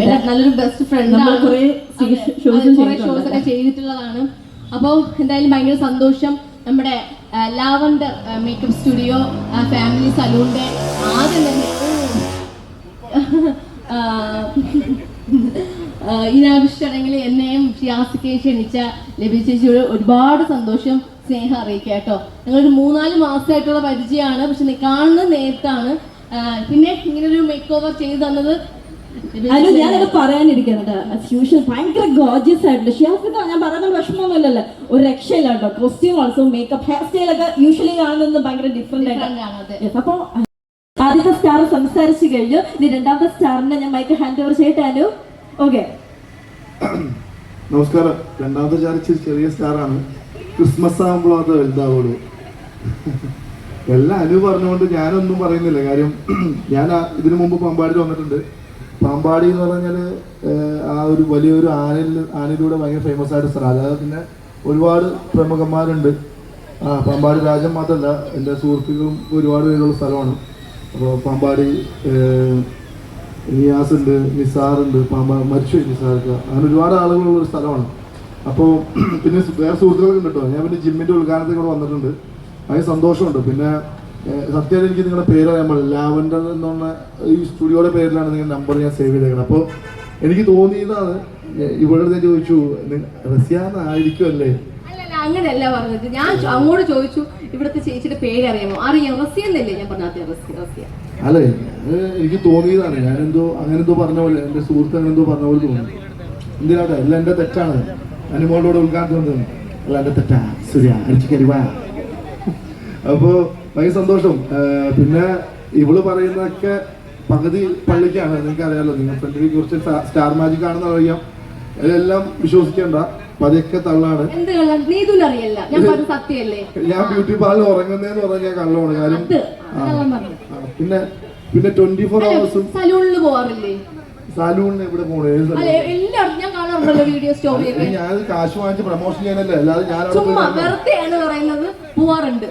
എന്റെ നല്ലൊരു best friend shows ഒക്കെ ചെയ്തിട്ടുള്ളതാണ്. അപ്പോൾ എന്തായാലും ഭയങ്കര സന്തോഷം. നമ്മുടെ ലാവണ്ടർ മേക്കപ്പ് സ്റ്റുഡിയോ ഫാമിലി സലൂണിന്റെ ആദ്യം തന്നെ. ഇനാഘോഷ ചടങ്ങിൽ എന്നെയും ഷിയാസിക്കയെ ക്ഷണിച്ച ലഭിച്ചേച്ചിയോട് ഒരുപാട് സന്തോഷം. സ്നേഹം അറിയിക്കുക കേട്ടോ. ഞങ്ങളൊരു മൂന്നാൽ മാസമായിട്ടുള്ള പരിചയമാണ്. പക്ഷെ കാണുന്ന നേരത്താണ്. പിന്നെ ഇങ്ങനൊരു മേക്ക് ഓവർ ചെയ്തു തന്നത് അനു ഞാനത് പറയാനിരിക്കുന്നുണ്ട് ഫ്യൂഷൻ ഭയങ്കര ഗോർജിയസ് ആയിട്ടുണ്ട്. ഷിയാസിക്ക ഞാൻ പറയുന്ന വിഷമമൊന്നുമില്ലല്ലോ. ഒരു രക്ഷയില്ല കേട്ടോ costume also makeup hair style ഒക്കെ യൂഷ്വലി കാണുന്നത് ഭയങ്കര ഡിഫറെന്റ് ആയിട്ട്. അപ്പൊ ആദ്യത്തെ സ്റ്റാർ സംസാരിച്ചു കഴിഞ്ഞു. ഇനി രണ്ടാമത്തെ സ്റ്റാറിനെ ഞാൻ മൈക്ക് ഹാൻഡ് ഓവർ ചെയ്യട്ടെ അനു? ഓക്കെ നമസ്കാരം. രണ്ടാമത്തെ ചാർജ് ചെറിയ സ്റ്റാറാണ് ക്രിസ്മസ് ആകുമ്പോൾ അത് വലുതാവുള്ളൂ. എല്ലാം അനു പറഞ്ഞുകൊണ്ട് ഞാനൊന്നും പറയുന്നില്ല. കാര്യം ഞാൻ ഇതിനു മുമ്പ് പമ്പാടിൽ വന്നിട്ടുണ്ട്. പാമ്പാടി എന്ന് പറഞ്ഞാൽ ആ ഒരു വലിയൊരു ആനയിൽ ആനയിലൂടെ ഭയങ്കര ഫേമസ് ആയിട്ട് സ്ഥലം. അതായത് പിന്നെ ഒരുപാട് പ്രമുഖന്മാരുണ്ട്. ആ പാമ്പാടി രാജൻ മാത്രമല്ല എന്റെ സുഹൃത്തുക്കളും ഒരുപാട് പേരുള്ള സ്ഥലമാണ്. അപ്പോൾ പാമ്പാടി നിയാസ് ഉണ്ട് നിസാറുണ്ട് പാമ്പാ മരിച്ചു നിസാർക്ക് അങ്ങനെ ഒരുപാട് ആളുകളുള്ള ഒരു സ്ഥലമാണ്. അപ്പോൾ പിന്നെ വേറെ സുഹൃത്തുക്കളൊക്കെ ഉണ്ട് കേട്ടോ. ഞാൻ പിന്നെ ജിമ്മിന്റെ ഉദ്ഘാടനത്തിൽ കൂടെ വന്നിട്ടുണ്ട്. അതിന് സന്തോഷമുണ്ട്. പിന്നെ സത്യമായിട്ട് എനിക്ക് നിങ്ങളുടെ പേര് അറിയാൻ പാടില്ല. ലാവൻഡർ എന്നുള്ള ഈ സ്റ്റുഡിയോയുടെ പേരിലാണ് നിങ്ങൾ നമ്പർ ഞാൻ സേവ് ചെയ്തേക്കുന്നത് അപ്പോൾ എനിക്ക് തോന്നിയതാണ് ഇവിടെ ഞാൻ ചോദിച്ചു റസിയാന്നായിരിക്കും അല്ലല്ല അങ്ങനെയല്ല പറഞ്ഞത്. ഞാൻ അങ്ങോട്ട് ചോദിച്ചു ഇവിടുത്തെ ചേച്ചിയുടെ പേര് അറിയാമോ? അറിയാം റസിയ എന്നല്ലേ ഞാൻ പറഞ്ഞാൽ റസിയ അല്ലേ? എനിക്ക് തോന്നിയതാണ്. ഞാനെന്തോ അങ്ങനെ എന്തോ പറഞ്ഞ പോലെ എന്റെ സുഹൃത്ത് അങ്ങനെ എന്തോ പറഞ്ഞ പോലെ തോന്നി. എന്തിനാട്ടെ അല്ല എന്റെ തെറ്റാണ്. അനുമോളോട് ഉദ്ഘാടനം അല്ല എന്റെ തെറ്റാ. ശരിയാ അടിച്ചു കരുവാ അപ്പോൾ ഭയങ്കര സന്തോഷം. പിന്നെ ഇവൾ പറയുന്നതൊക്കെ പകുതി പള്ളിക്കാണ്. നിങ്ങൾക്ക് അറിയാലോ നിങ്ങൾ ഫ്രണ്ടിനെ കുറിച്ച് സ്റ്റാർ മാജിക് ആണെന്ന് അറിയാം. ഇതെല്ലാം വിശ്വസിക്കേണ്ട. പതിയൊക്കെ തള്ളാണ്. ഞാൻ ഞാൻ ബ്യൂട്ടി പാർലർ ഉറങ്ങുന്നതെന്ന് പറഞ്ഞാൽ കള്ളമാണ് കാര്യം പിന്നെ പിന്നെ ട്വന്റി ഫോർ അവേഴ്സും സലൂണിൽ പോവാറില്ലേ? സലൂണിന് എവിടെ പോണേ. ഞാൻ ഞാൻ കാശ് വാങ്ങിച്ച് പ്രമോഷൻ ചെയ്യാനല്ലേ? അല്ലാതെ ഞാൻ പോവാറുണ്ട്.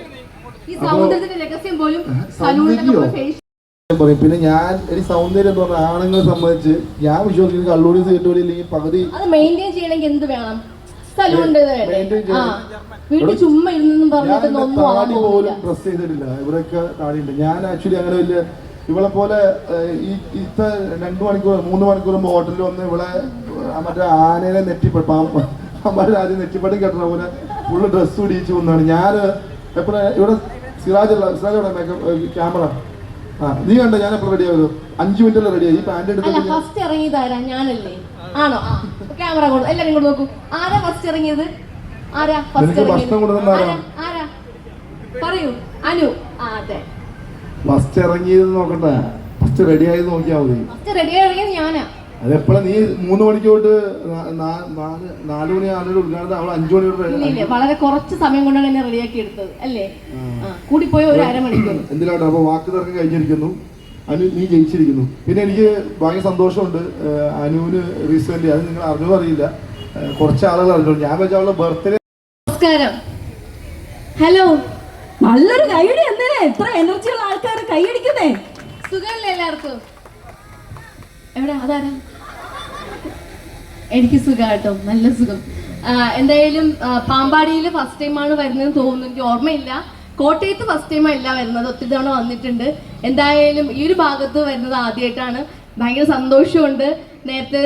പറയും പിന്നെ ഞാൻ എനിക്ക് സൗന്ദര്യം എന്ന് പറഞ്ഞ ആണുങ്ങളെ സംബന്ധിച്ച് ഞാൻ വിശ്വസിക്കുന്നത് കള്ളൂടി സീറ്റോടി ഇല്ലെങ്കിൽ പകുതി താടി പോലും ഡ്രസ് ചെയ്തിട്ടില്ല. ഇവിടെയൊക്കെ താടിയുണ്ട് ഞാൻ ആക്ച്വലി അങ്ങനെ വലിയ ഇവളെ പോലെ ഈ ഇത്ത രണ്ടു മണിക്കൂർ മൂന്ന് മണിക്കൂർ ഹോട്ടലിൽ വന്ന് ഇവിടെ ആ മറ്റേ ആനേനെ നെറ്റിപ്പ പാമ്പാടി ആദ്യം നെറ്റിപ്പട്ടം കെട്ടണ പോലെ ഫുള്ള് ഡ്രസ്സ് ഇടിയിച്ച് വന്നാണ് ഞാൻ എപ്പോഴും? ഇവിടെ സിറാജ് ഉള്ള സിറാജ് ഇവിടെ ക്യാമറ ആ നീ കണ്ട? ഞാൻ എപ്പോഴും റെഡി ആവുമല്ലോ അഞ്ച് മിനിറ്റ് റെഡി ആയി ഈ പാന്റ് എടുത്ത് ഫസ്റ്റ് ഇറങ്ങി ഇറങ്ങിയതാരാ? ഞാനല്ലേ. ആണോ? ക്യാമറ കൊണ്ട് എല്ലാരും ഇങ്ങോട്ട് നോക്കൂ. ആരാ ഫസ്റ്റ് ഇറങ്ങിയത്? ആരാ ഫസ്റ്റ് ആരാ? പറയൂ. അനു. ആ അതെ. ഫസ്റ്റ് ഇറങ്ങിയത് നോക്കട്ടെ. ഫസ്റ്റ് റെഡി ആയത് നോക്കിയാൽ മതി. ഫസ്റ്റ് റെഡി ഇറങ്ങിയത് ഞാനാ. അതെപ്പോഴാ നീ മൂന്ന് മണിക്ക് തൊട്ട് നാല് മണി ആളുടെ ഉദ്ഘാടനം അവൾ അഞ്ചു മണി തൊട്ട് വളരെ കുറച്ച് സമയം കൊണ്ടാണ് എന്നെ റെഡിയാക്കി എടുത്തത് അല്ലേ? കൂടി കൂടിപ്പോയ ഒരു അരമണിക്കൂർ എന്തിനാട്ടെ അപ്പൊ വാക്ക് തർക്കം കഴിഞ്ഞിരിക്കുന്നു. അനു നീ ജയിച്ചിരിക്കുന്നു. പിന്നെ എനിക്ക് ഭയങ്കര സന്തോഷമുണ്ട്. അനുവിന് റീസെന്റ് അത് നിങ്ങൾ അറിഞ്ഞോ അറിയില്ല. കുറച്ച് ആളുകൾ അറിഞ്ഞു. ഞാൻ വെച്ചാൽ അവളുടെ ബർത്ത്ഡേ നമസ്കാരം. ഹലോ നല്ലൊരു കൈയടി എന്തേ എത്ര എനർജിയുള്ള ആൾക്കാർ കൈയടിക്കുന്നേ? സുഖമല്ലേ എല്ലാവർക്കും? എവിടെ? അതാരാ? എനിക്ക് സുഖം കേട്ടോ നല്ല സുഖം. എന്തായാലും പാമ്പാടിയിൽ ഫസ്റ്റ് ടൈമാണ് വരുന്നതെന്ന് തോന്നുന്നു. എനിക്ക് ഓർമ്മയില്ല. കോട്ടയത്ത് ഫസ്റ്റ് ടൈം അല്ല വരുന്നത്. ഒത്തിരി തവണ വന്നിട്ടുണ്ട്. എന്തായാലും ഈ ഒരു ഭാഗത്ത് വരുന്നത് ആദ്യമായിട്ടാണ് ഭയങ്കര സന്തോഷമുണ്ട്. നേരത്തെ